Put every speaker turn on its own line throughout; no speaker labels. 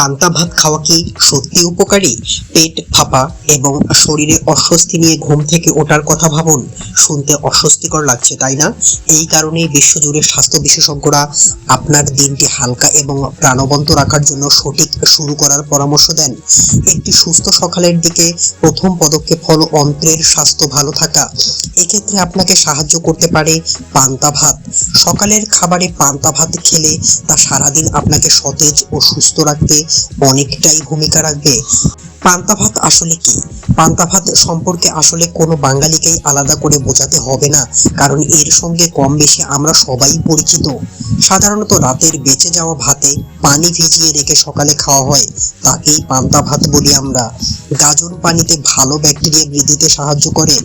পান্তা ভাত খাওয়া কি সত্যি উপকারী? পেট ফাঁপা এবং শরীরে অস্বস্তি নিয়ে ঘুম থেকে ওঠার কথা ভাবুন। শুনতে অস্বস্তিকর লাগছে, তাই না? এই কারণেই বিশ্বজুড়ে স্বাস্থ্য বিশেষজ্ঞরা আপনার দিনটি হালকা এবং প্রাণবন্ত রাখার জন্য সঠিক শুরু করার পরামর্শ দেন। একটি সুস্থ সকালের দিকে প্রথম পদক্ষেপ হল অন্ত্রের স্বাস্থ্য ভালো থাকা। এক্ষেত্রে আপনাকে সাহায্য করতে পারে পান্তা ভাত। সকালের খাবারে পান্তা ভাত খেলে তা সারাদিন আপনাকে সতেজ ও সুস্থ রাখতে অনেকটাই ভূমিকা রাখবে। পান্তা ভাত আসলে কি? পান্তা ভাত সম্পর্কে আসলে কোনো বাঙালিকেই আলাদা করে বোঝাতে হবে না, কারণ এর সঙ্গে কম বেশি আমরা সবাই পরিচিত। সাধারণত রাতের বেঁচে যাওয়া ভাতে পানি ভিজিয়ে রেখে সকালে খাওয়া হয়, তাকেই পান্তা ভাত বলি আমরা। গাজন পানিতে ভালো ব্যাকটেরিয়া বৃদ্ধিতে সাহায্য করে।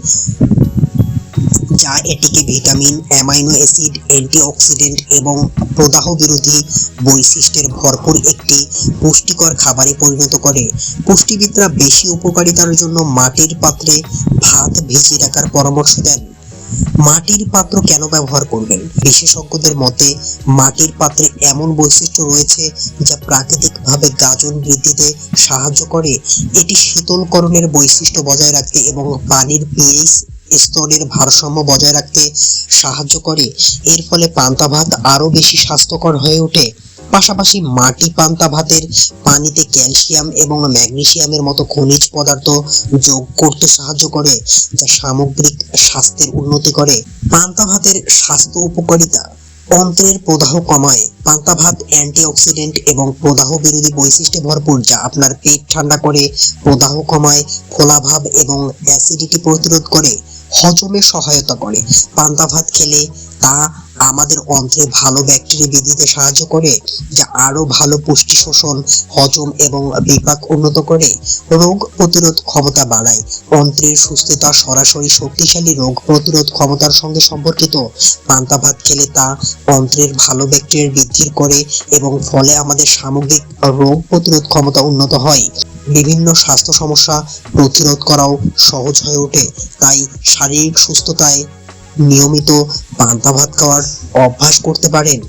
যা এটিকে ভিটামিন, অ্যামাইনো অ্যাসিড, অ্যান্টিঅক্সিডেন্ট এবং প্রদাহ বিরোধী বৈশিষ্ট্যের ভরপুর একটি পুষ্টিকর খাবারে পরিণত করে। পুষ্টিবিদরা বেশি উপকারিতার জন্য মাটির পাত্রে ভাত ভিজিয়ে রাখার পরামর্শ দেন। মাটির পাত্র কেন ব্যবহার করবেন? বিশেষজ্ঞদের মতে, মাটির পাত্রে এমন বৈশিষ্ট্য রয়েছে যা প্রাকৃতিকভাবে গাজন বৃদ্ধিতে সাহায্য করে। এটি শীতলকরণের বৈশিষ্ট্য বজায় রাখতে এবং পানির পিএইচ স্তরের ভারসাম্য বজায় রাখতে সাহায্য করে। এর ফলে পান্তা ভাত আরও বেশি স্বাস্থ্যকর হয়ে ওঠে। পাশাপাশি মাটি পান্তা ভাতের পানিতে ক্যালসিয়াম এবং ম্যাগনেসিয়ামের মতো খনিজ পদার্থ যোগ করতে সাহায্য করে, যা সামগ্রিক স্বাস্থ্যের উন্নতি করে। পান্তা ভাতের স্বাস্থ্য উপকারিতা অন্ত্রের প্রদাহ কমায়। পান্তা ভাত অ্যান্টিঅক্সিডেন্ট এবং প্রদাহ বিরোধী বৈশিষ্ট্যে ভরপুর, যা আপনার পেট ঠান্ডা করে, প্রদাহ কমায় ফোলাভাব এবং অ্যাসিডিটি প্রতিরোধ করে। হজমে সহায়তা করে। পান্তা ভাত খেলে তা আমাদের অন্ত্রে ভালো ব্যাকটেরিয়া বৃদ্ধিতে সাহায্য করে, যা আরও ভালো পুষ্টি শোষণ হজম এবং বিপাক উন্নত করে, রোগ প্রতিরোধ ক্ষমতা বাড়ায়। অন্ত্রের সুস্থতা সরাসরি শক্তিশালী রোগ প্রতিরোধ ক্ষমতার সঙ্গে সম্পর্কিত। পান্তা ভাত খেলে তা অন্ত্রের ভালো ব্যাকটেরিয়া বৃদ্ধি করে এবং ফলে আমাদের সামগ্রিক রোগ প্রতিরোধ ক্ষমতা উন্নত হয়। বিভিন্ন স্বাস্থ্য সমস্যা প্রতিরোধ করাও সহজ হয়ে ওঠে। তাই শারীরিক সুস্থতায় নিয়মিত পান্তা ভাত খাওয়ার অভ্যাস করতে পারেন।